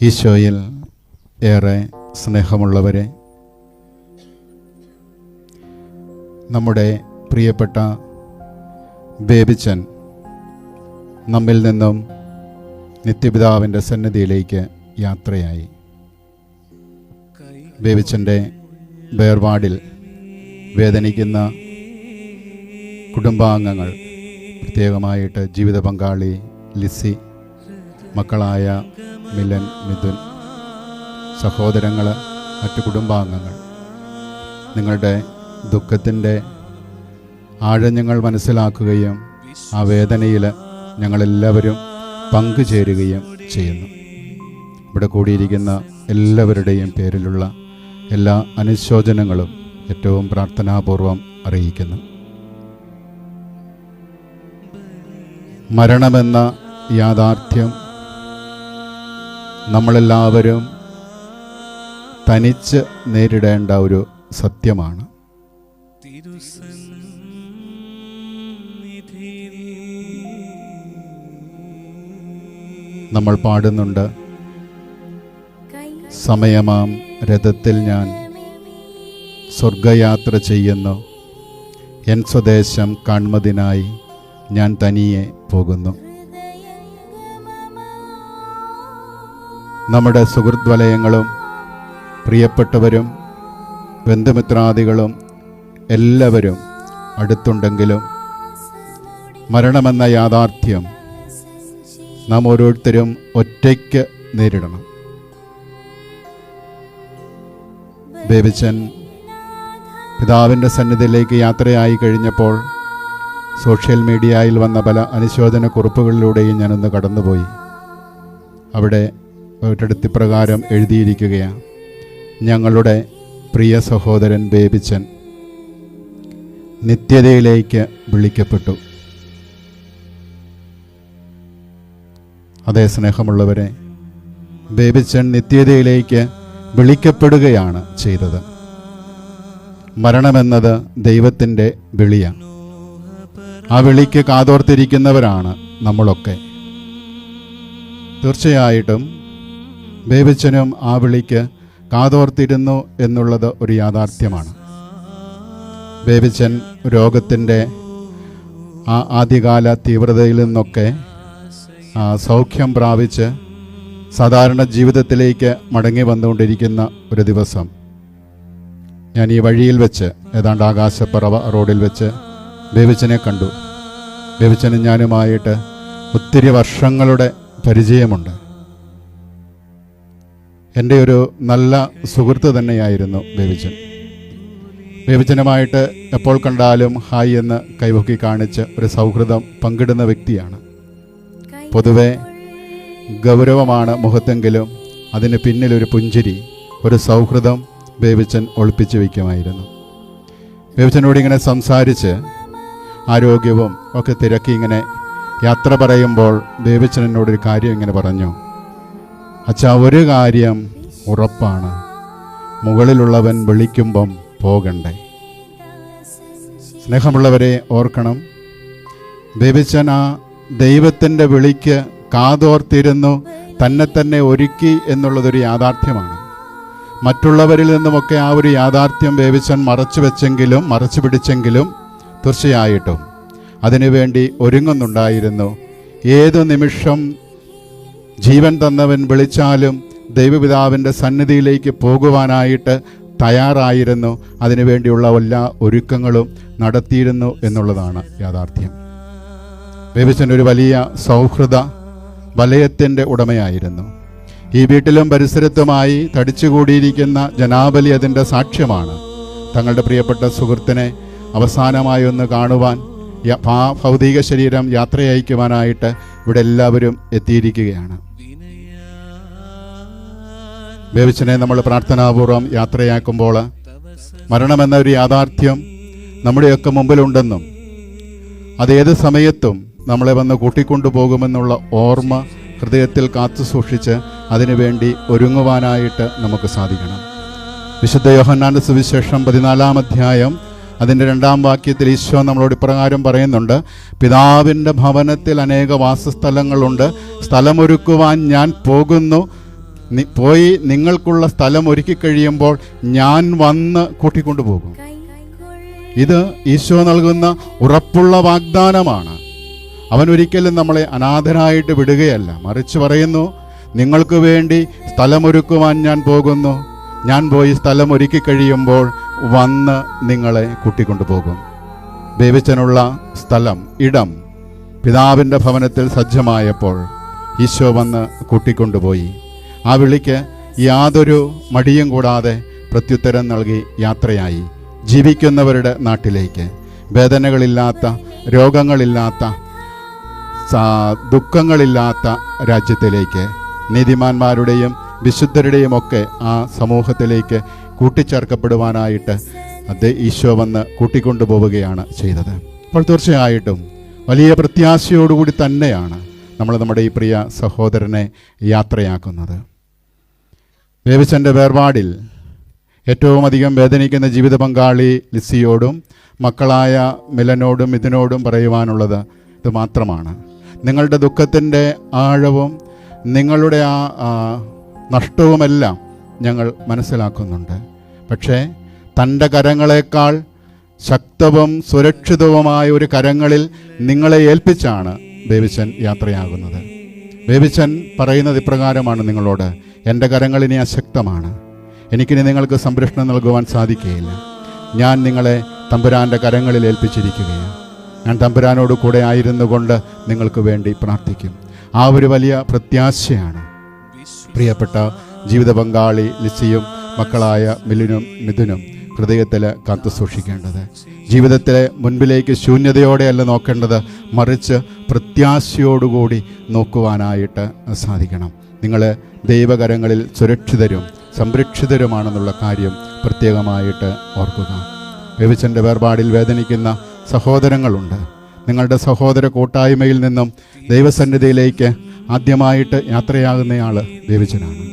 ഈശോയിൽ ഏറെ സ്നേഹമുള്ളവരെ നമ്മുടെ പ്രിയപ്പെട്ട ബേബിച്ചൻ നമ്മിൽ നിന്നും നിത്യപിതാവിന്റെ സന്നിധിയിലേക്ക് യാത്രയായി. ബേബിച്ചന്റെ വേർപാടിൽ വേദനിക്കുന്ന കുടുംബാംഗങ്ങൾ പ്രത്യേകമായിട്ട് ജീവിത പങ്കാളി ലിസി മക്കളായ മിലൻ മിഥുൻ സഹോദരങ്ങൾ മറ്റു കുടുംബാംഗങ്ങൾ. നിങ്ങളുടെ ദുഃഖത്തിന്റെ ആഴഞ്ഞങ്ങൾ മനസ്സിലാക്കുകയും ആ വേദനയിൽ ഞങ്ങളെല്ലാവരും പങ്കുചേരുകയും ചെയ്യുന്നു. ഇവിടെ കൂടിയിരിക്കുന്ന എല്ലാവരുടെയും പേരിലുള്ള എല്ലാ അനുശോചനങ്ങളും ഏറ്റവും പ്രാർത്ഥനാപൂർവം അറിയിക്കുന്നു. മരണമെന്ന യാഥാർത്ഥ്യം നമ്മളെല്ലാവരും തനിച്ച് നേരിടേണ്ട ഒരു സത്യമാണ്. നമ്മൾ പാടുന്നുണ്ട്. സമയമാം രഥത്തിൽ ഞാൻ സ്വർഗയാത്ര ചെയ്യുന്നു. എൻ സ്വദേശം കാൺമതിനായി ഞാൻ തനിയെ പോകുന്നു. നമ്മുടെ സുഹൃദ്വലയങ്ങളും പ്രിയപ്പെട്ടവരും ബന്ധുമിത്രാദികളും എല്ലാവരും അടുത്തുണ്ടെങ്കിലും മരണമെന്ന യാഥാർത്ഥ്യം നാം ഓരോരുത്തരും ഒറ്റയ്ക്ക് നേരിടണം. ബേബിച്ചൻ പിതാവിന്റെ സന്നിധിയിലേക്ക് യാത്രയായി കഴിഞ്ഞപ്പോൾ സോഷ്യൽ മീഡിയയിൽ വന്ന പല അനുശോചന കുറിപ്പുകളിലൂടെയും ഞാനൊന്ന് കടന്നുപോയി. അവിടെ ഒരിടത്ത് പ്രകാരം എഴുതിയിരിക്കുകയാണ്. ഞങ്ങളുടെ പ്രിയ സഹോദരൻ ബേബിച്ചൻ നിത്യതയിലേക്ക് വിളിക്കപ്പെട്ടു. അതേ സ്നേഹമുള്ളവരെ ബേബിച്ചൻ നിത്യതയിലേക്ക് വിളിക്കപ്പെടുകയാണ് ചെയ്തത്. മരണമെന്നത് ദൈവത്തിന്റെ വിളിയാണ്. ആ വിളിക്ക് കാതോർത്തിരിക്കുന്നവരാണ് നമ്മളൊക്കെ. തീർച്ചയായിട്ടും ബേബിച്ചനും ആ വിളിക്ക് കാതോർത്തിരുന്നു എന്നുള്ളത് ഒരു യാഥാർത്ഥ്യമാണ്. ബേബിച്ചൻ രോഗത്തിന്റെ ആ ആദ്യകാല തീവ്രതയിൽ നിന്നൊക്കെ സൗഖ്യം പ്രാപിച്ച് സാധാരണ ജീവിതത്തിലേക്ക് മടങ്ങി വന്നുകൊണ്ടിരിക്കുന്ന ഒരു ദിവസം ഞാൻ ഈ വഴിയിൽ വെച്ച് ഏതാണ്ട് ആകാശപ്പറവ റോഡിൽ വെച്ച് ബേബിച്ചനെ കണ്ടു. ബേബിച്ചനും ഞാനുമായിട്ട് ഒത്തിരി വർഷങ്ങളുടെ പരിചയമുണ്ട്. എന്റെ ഒരു നല്ല സുഹൃത്ത് തന്നെയായിരുന്നു ബേബിച്ചൻ. ബേബിച്ചനുമായിട്ട് എപ്പോൾ കണ്ടാലും ഹായ് എന്ന് കൈപൊക്കി കാണിച്ച് ഒരു സൗഹൃദം പങ്കിടുന്ന വ്യക്തിയാണ്. പൊതുവെ ഗൗരവമാണ് മുഖത്തെങ്കിലും അതിന് പിന്നിലൊരു പുഞ്ചിരി ഒരു സൗഹൃദം ബേബിച്ചൻ ഒളിപ്പിച്ചു വയ്ക്കുമായിരുന്നു. ബേബിച്ചനോട് ഇങ്ങനെ സംസാരിച്ച് ആരോഗ്യവും ഒക്കെ തിരക്കി ഇങ്ങനെ യാത്ര പറയുമ്പോൾ ബേബിച്ചൻ എന്നോടൊരു കാര്യം ഇങ്ങനെ പറഞ്ഞു. അച്ഛാ ഒരു കാര്യം ഉറപ്പാണ്. മുകളിലുള്ളവൻ വിളിക്കുമ്പം പോകണ്ടേ. സ്നേഹമുള്ളവരെ ഓർക്കണം. ബേബിച്ചൻ ആ ദൈവത്തിന്റെ വിളിക്ക് കാതോർത്തിരുന്നു തന്നെ തന്നെ ഒരുക്കി എന്നുള്ളതൊരു യാഥാർത്ഥ്യമാണ്. മറ്റുള്ളവരിൽ നിന്നുമൊക്കെ ആ ഒരു യാഥാർത്ഥ്യം ബേബിച്ചൻ മറച്ചു വെച്ചെങ്കിലും മറച്ചു പിടിച്ചെങ്കിലും തീർച്ചയായിട്ടും അതിനുവേണ്ടി ഒരുങ്ങുന്നുണ്ടായിരുന്നു. ഏതു നിമിഷം ജീവൻ തന്നവൻ വിളിച്ചാലും ദൈവപിതാവിന്റെ സന്നിധിയിലേക്ക് പോകുവാനായിട്ട് തയ്യാറായിരുന്നു. അതിനുവേണ്ടിയുള്ള എല്ലാ ഒരുക്കങ്ങളും നടത്തിയിരുന്നു എന്നുള്ളതാണ് യാഥാർത്ഥ്യം. ബേബിച്ചൻ ഒരു വലിയ സൗഹൃദ വലയത്തിന്റെ ഉടമയായിരുന്നു. ഈ വീട്ടിലും പരിസരത്തുമായി തടിച്ചുകൂടിയിരിക്കുന്ന ജനാബലി അതിന്റെ സാക്ഷ്യമാണ്. തങ്ങളുടെ പ്രിയപ്പെട്ട സുഹൃത്തിനെ അവസാനമായി ഒന്ന് കാണുവാൻ ഭൗതിക ശരീരം യാത്രയയക്കുവാനായിട്ട് ഇവിടെ എല്ലാവരും എത്തിയിരിക്കുകയാണ്. ബേബിച്ചനെ നമ്മൾ പ്രാർത്ഥനാപൂർവം യാത്രയാക്കുമ്പോൾ മരണമെന്ന ഒരു യാഥാർത്ഥ്യം നമ്മുടെയൊക്കെ മുമ്പിലുണ്ടെന്നും അത് ഏത് സമയത്തും നമ്മളെ വന്ന് കൂട്ടിക്കൊണ്ടു പോകുമെന്നുള്ള ഓർമ്മ ഹൃദയത്തിൽ കാത്തു സൂക്ഷിച്ച് അതിനുവേണ്ടി ഒരുങ്ങുവാനായിട്ട് നമുക്ക് സാധിക്കണം. വിശുദ്ധ യോഹന്നാന്റെ സുവിശേഷം പതിനാലാം അധ്യായം അതിന്റെ രണ്ടാം വാക്യത്തിൽ ഈശോ നമ്മളോട് ഇപ്രകാരം പറയുന്നുണ്ട് പിതാവിന്റെ ഭവനത്തിൽ അനേക വാസസ്ഥലങ്ങളുണ്ട്. സ്ഥലമൊരുക്കുവാൻ ഞാൻ പോകുന്നു. പോയി നിങ്ങൾക്കുള്ള സ്ഥലം ഒരുക്കി കഴിയുമ്പോൾ ഞാൻ വന്ന് കൂട്ടിക്കൊണ്ടു പോകും ഇത് ഈശോ നൽകുന്ന ഉറപ്പുള്ള വാഗ്ദാനമാണ്. അവൻ ഒരിക്കലും നമ്മളെ അനാഥരായിട്ട് വിടുകയല്ല. മറിച്ച് പറയുന്നു നിങ്ങൾക്ക് വേണ്ടി സ്ഥലമൊരുക്കുവാൻ ഞാൻ പോകുന്നു. ഞാൻ പോയി സ്ഥലം ഒരുക്കി കഴിയുമ്പോൾ വന്ന് നിങ്ങളെ കൂട്ടിക്കൊണ്ടു പോകും ബേബിച്ചനുള്ള സ്ഥലം ഇടം പിതാവിന്റെ ഭവനത്തിൽ സജ്ജമായപ്പോൾ ഈശോ വന്ന് കൂട്ടിക്കൊണ്ടുപോയി. ആ വിളിക്ക് യാതൊരു മടിയും കൂടാതെ പ്രത്യുത്തരം നൽകി യാത്രയായി. ജീവിക്കുന്നവരുടെ നാട്ടിലേക്ക്. വേദനകളില്ലാത്ത രോഗങ്ങളില്ലാത്ത ദുഃഖങ്ങളില്ലാത്ത രാജ്യത്തിലേക്ക്. നീതിമാന്മാരുടെയും വിശുദ്ധരുടെയും ഒക്കെ ആ സമൂഹത്തിലേക്ക് കൂട്ടിച്ചേർക്കപ്പെടുവാനായിട്ട് അദ്ദേഹം ഈശോ വന്ന് കൂട്ടിക്കൊണ്ടുപോവുകയാണ് ചെയ്തത്. അപ്പോൾ തീർച്ചയായിട്ടും വലിയ പ്രത്യാശയോടുകൂടി തന്നെയാണ് നമ്മൾ നമ്മുടെ ഈ പ്രിയ സഹോദരനെ യാത്രയാക്കുന്നത്. ബേബിച്ചന്റെ വേർപാടിൽ ഏറ്റവും അധികം വേദനിക്കുന്ന ജീവിത പങ്കാളി ലിസിയോടും മക്കളായ മിലനോടും ഇതിനോടും പറയുവാനുള്ളത് ഇത് മാത്രമാണ്. നിങ്ങളുടെ ദുഃഖത്തിന്റെ ആഴവും നിങ്ങളുടെ ആ, നഷ്ടവുമെല്ലാം ഞങ്ങൾ മനസ്സിലാക്കുന്നുണ്ട്. പക്ഷേ തന്റെ കരങ്ങളെക്കാൾ ശക്തവും സുരക്ഷിതവുമായ ഒരു കരങ്ങളിൽ നിങ്ങളെ ഏൽപ്പിച്ചാണ് ദേവിശൻ യാത്രയാകുന്നത്. ബേബിച്ചൻ പറയുന്നത് ഇപ്രകാരമാണ് നിങ്ങളോട്. എന്റെ കരങ്ങൾ ഇനി അശക്തമാണ്. എനിക്കിനി നിങ്ങൾക്ക് സംരക്ഷണം നൽകുവാൻ സാധിക്കുകയില്ല. ഞാൻ നിങ്ങളെ തമ്പുരാന്റെ കരങ്ങളിൽ ഏൽപ്പിച്ചിരിക്കുകയാണ്. ഞാൻ തമ്പുരാനോട് കൂടെ ആയിരുന്നു കൊണ്ട് നിങ്ങൾക്ക് വേണ്ടി പ്രാർത്ഥിക്കും. ആ ഒരു വലിയ പ്രത്യാശയാണ്. പ്രിയപ്പെട്ട ജീവിത പങ്കാളി ലിസിയും മക്കളായ മിലിനും മിഥുനും ഹൃദയത്തിൽ കാത്തു സൂക്ഷിക്കേണ്ടത്. ജീവിതത്തിലെ മുൻപിലേക്ക് ശൂന്യതയോടെയല്ല നോക്കേണ്ടത്. മറിച്ച് പ്രത്യാശയോടുകൂടി നോക്കുവാനായിട്ട് സാധിക്കണം. നിങ്ങൾ ദൈവകരങ്ങളിൽ സുരക്ഷിതരും സംരക്ഷിതരുമാണെന്നുള്ള കാര്യം പ്രത്യേകമായിട്ട് ഓർക്കുക. രവിച്ചന്റെ വേർപാടിൽ വേദനിക്കുന്ന സഹോദരങ്ങളുണ്ട്. നിങ്ങളുടെ സഹോദര കൂട്ടായ്മയിൽ നിന്നും ദൈവസന്നിധിയിലേക്ക് ആദ്യമായിട്ട് യാത്രയാകുന്നയാൾ ദൈവജനാണ്.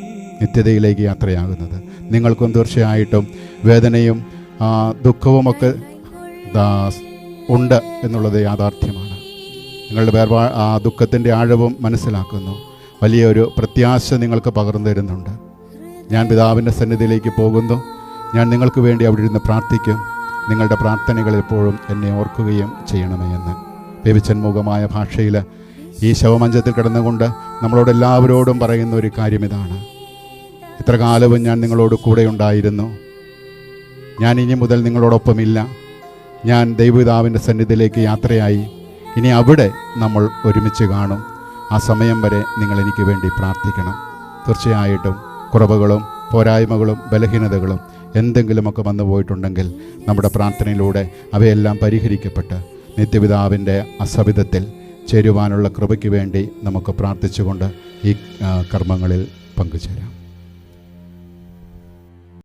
നിത്യതയിലേക്ക് യാത്രയാകുന്നത്. നിങ്ങൾക്കും തീർച്ചയായിട്ടും വേദനയും ദുഃഖവുമൊക്കെ ഉണ്ട് എന്നുള്ളത് യാഥാർത്ഥ്യമാണ്. നിങ്ങളുടെ വേർപാ ആ ദുഃഖത്തിന്റെ ആഴവും മനസ്സിലാക്കുന്നു. വലിയൊരു പ്രത്യാശ നിങ്ങൾക്ക് പകർന്നു തരുന്നുണ്ട്. ഞാൻ പിതാവിന്റെ സന്നിധിയിലേക്ക് പോകുന്നു. ഞാൻ നിങ്ങൾക്ക് വേണ്ടി അവിടെ ഇരുന്ന് പ്രാർത്ഥിക്കും. നിങ്ങളുടെ പ്രാർത്ഥനകൾ എപ്പോഴും എന്നെ ഓർക്കുകയും ചെയ്യണമേ എന്ന്. വ്യഭിച്ചന്മുഖമായ ഭാഷയിൽ ഈ ശവമഞ്ചത്തിൽ കിടന്നുകൊണ്ട് നമ്മളോട് എല്ലാവരോടും പറയുന്ന ഒരു കാര്യം ഇതാണ്. ഇത്ര കാലവും ഞാൻ നിങ്ങളോട് കൂടെ ഉണ്ടായിരുന്നു. ഞാൻ ഇനി മുതൽ നിങ്ങളോടൊപ്പമില്ല. ഞാൻ ദൈവപിതാവിന്റെ സന്നിധിയിലേക്ക് യാത്രയായി. ഇനി അവിടെ നമ്മൾ ഒരുമിച്ച് കാണും. ആ സമയം വരെ നിങ്ങൾ എനിക്ക് വേണ്ടി പ്രാർത്ഥിക്കണം. തീർച്ചയായിട്ടും കുറവുകളും പോരായ്മകളും ബലഹീനതകളും എന്തെങ്കിലുമൊക്കെ വന്നു പോയിട്ടുണ്ടെങ്കിൽ നമ്മുടെ പ്രാർത്ഥനയിലൂടെ അവയെല്ലാം പരിഹരിക്കപ്പെട്ട് നിത്യപിതാവിന്റെ അസവിധത്തിൽ ചേരുവാനുള്ള കൃപയ്ക്ക് വേണ്ടി നമുക്ക് പ്രാർത്ഥിച്ചുകൊണ്ട് ഈ കർമ്മങ്ങളിൽ പങ്കുചേരാം.